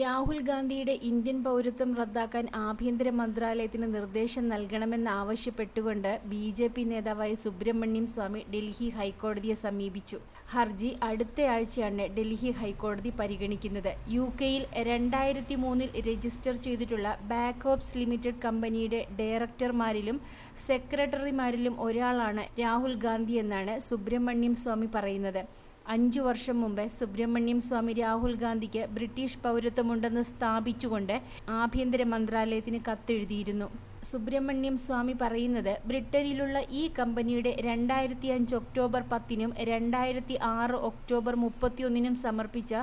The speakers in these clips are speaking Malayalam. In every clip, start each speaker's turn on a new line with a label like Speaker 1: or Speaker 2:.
Speaker 1: രാഹുൽ ഗാന്ധിയുടെ ഇന്ത്യൻ പൗരത്വം റദ്ദാക്കാൻ ആഭ്യന്തര മന്ത്രാലയത്തിന് നിർദ്ദേശം നൽകണമെന്നാവശ്യപ്പെട്ടുകൊണ്ട് ബി ജെ പി നേതാവായ സുബ്രഹ്മണ്യം സ്വാമി ഡൽഹി ഹൈക്കോടതിയെ സമീപിച്ചു. ഹർജി അടുത്തയാഴ്ചയാണ് ഡൽഹി ഹൈക്കോടതി പരിഗണിക്കുന്നത്. യു കെയിൽ രണ്ടായിരത്തി മൂന്നിൽ രജിസ്റ്റർ ചെയ്തിട്ടുള്ള ബാക്ക് ഓപ്സ് ലിമിറ്റഡ് കമ്പനിയുടെ ഡയറക്ടർമാരിലും സെക്രട്ടറിമാരിലും ഒരാളാണ് രാഹുൽ ഗാന്ധി എന്നാണ് സുബ്രഹ്മണ്യം സ്വാമി പറയുന്നത്. അഞ്ചു വർഷം മുമ്പ് സുബ്രഹ്മണ്യം സ്വാമി രാഹുൽ ഗാന്ധിക്ക് ബ്രിട്ടീഷ് പൗരത്വമുണ്ടെന്ന് സ്ഥാപിച്ചുകൊണ്ട് ആഭ്യന്തര മന്ത്രാലയത്തിന് കത്തെഴുതിയിരുന്നു. സുബ്രഹ്മണ്യം സ്വാമി പറയുന്നത് ബ്രിട്ടനിലുള്ള ഈ കമ്പനിയുടെ രണ്ടായിരത്തി അഞ്ച് ഒക്ടോബർ പത്തിനും രണ്ടായിരത്തി ആറ് ഒക്ടോബർ മുപ്പത്തിയൊന്നിനും സമർപ്പിച്ച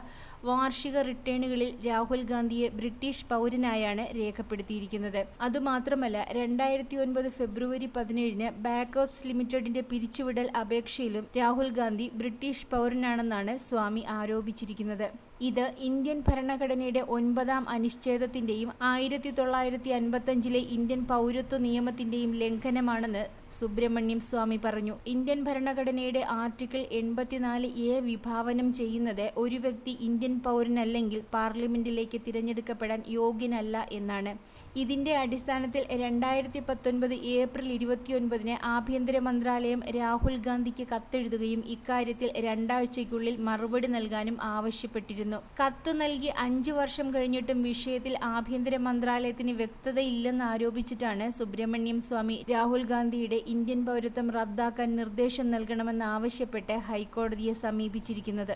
Speaker 1: വാർഷിക റിട്ടേണുകളിൽ രാഹുൽ ഗാന്ധിയെ ബ്രിട്ടീഷ് പൗരനായാണ് രേഖപ്പെടുത്തിയിരിക്കുന്നത്. അതുമാത്രമല്ല രണ്ടായിരത്തി ഒൻപത് ഫെബ്രുവരി പതിനേഴിന് ബാക്ക് ഓപ്സ് ലിമിറ്റഡിന്റെ പിരിച്ചുവിടൽ അപേക്ഷയിലും രാഹുൽ ഗാന്ധി ബ്രിട്ടീഷ് പൗരനാണെന്നാണ് സ്വാമി ആരോപിച്ചിരിക്കുന്നത്. ഇത് ഇന്ത്യൻ ഭരണഘടനയുടെ ഒൻപതാം അനുച്ഛേദത്തിന്റെയും ആയിരത്തി തൊള്ളായിരത്തി അൻപത്തഞ്ചിലെ ഇന്ത്യൻ പൗരത്വ നിയമത്തിന്റെയും ലംഘനമാണെന്ന് സുബ്രഹ്മണ്യം സ്വാമി പറഞ്ഞു. ഇന്ത്യൻ ഭരണഘടനയുടെ ആർട്ടിക്കിൾ എൺപത്തിനാല് എ വിഭാവനം ചെയ്യുന്നത് ഒരു വ്യക്തി ഇന്ത്യൻ പൗരനല്ലെങ്കിൽ പാർലമെന്റിലേക്ക് തിരഞ്ഞെടുക്കപ്പെടാൻ യോഗ്യനല്ല എന്നാണ്. ഇതിന്റെ അടിസ്ഥാനത്തിൽ രണ്ടായിരത്തി പത്തൊൻപത് ഏപ്രിൽ ഇരുപത്തിയൊൻപതിന് ആഭ്യന്തര മന്ത്രാലയം രാഹുൽ ഗാന്ധിക്ക് കത്തെഴുതുകയും ഇക്കാര്യത്തിൽ രണ്ടാഴ്ചയ്ക്കുള്ളിൽ മറുപടി നൽകാനും ആവശ്യപ്പെട്ടിരുന്നു. കത്ത് നൽകി അഞ്ചു വർഷം കഴിഞ്ഞിട്ടും വിഷയത്തിൽ ആഭ്യന്തര മന്ത്രാലയത്തിന് വ്യക്തതയില്ലെന്ന് ആരോപിച്ചിട്ടാണ് സുബ്രഹ്മണ്യം സ്വാമി രാഹുൽ ഗാന്ധിയുടെ ഇന്ത്യൻ പൗരത്വം റദ്ദാക്കാൻ നിർദ്ദേശം നൽകണമെന്ന് ആവശ്യപ്പെട്ട് ഹൈക്കോടതിയെ സമീപിച്ചിരിക്കുന്നത്.